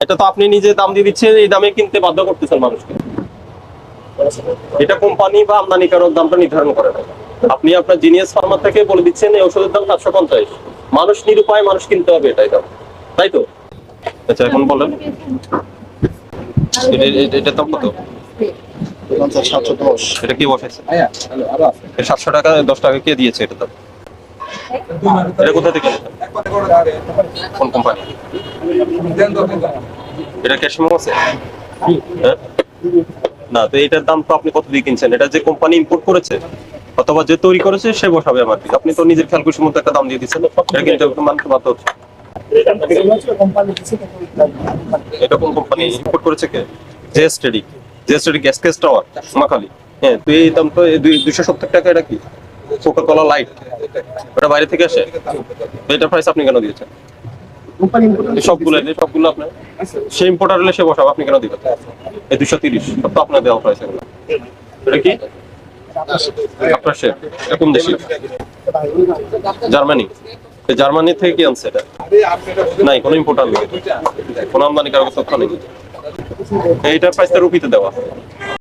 এটা তো আপনি নিজে দাম দিয়ে দিচ্ছেন এই দামে কিনতে বাধ্য করতেছেন মানুষকে। এটা কোম্পানি বা আমদানিকারক দামটা নির্ধারণ করে না আপনি আপনার জিনিয়াস ফার্মার থেকে বলে দিচ্ছেন এই ওষুধের দাম সাতশো পঞ্চাশ। মানুষ নিরুপায় মানুষ কিনতে হবে এটাই দাম। তাই তো? আচ্ছা এখন বলেন। এটা- এটা- এটার দাম কত? এটা কি বসাইছে? সাতশো টাকা দশ টাকা কে দিয়েছে এটা দাম? এটা কোথা থেকে? কোন কোম্পানি এটা ক্যাশমো আছে? হ্যাঁ? না তো এটার দাম তো আপনি কত দিয়ে কিনছেন? এটা যে কোম্পানি ইম্পোর্ট করেছে অথবা যে তৈরি করেছে সে বসাবে আমার দিকে। আপনি তো নিজের খেয়াল খুশি মতো একটা দাম দিয়ে দিচ্ছেন। এটা কিনতে মানতে বাধ্য হচ্ছে। এটা কোন কোম্পানি ইম্পোর্ট করেছে কে? জে স্টেডি জে স্টেডি গ্যাস কেস টাওয়ার মাখালি। হ্যাঁ তো এই দাম তো দুইশো সত্তর টাকা এটা কি? কোকা কোলা লাইট ওটা বাইরে থেকে আসে? তো এটার প্রাইস আপনি কেন দিয়েছেন? সবগুলো এই সবগুলো আপনার? সে ইম্পোর্টার হলে সে বসাবে আপনি কেন দিবেন? এই দুশো তিরিশ সব তো আপনার দেওয়া প্রাইস এগুলো। এটা কি? আপনার শেয়ার এটা দেশি? জার্মানি। জার্মানি থেকে কি আনছে এটা? নাই কোনো ইম্পোর্টার নেই। কোনো আমদানি কারও তথ্য নেই। এইটার প্রাইসটা রুপিতে দেওয়া।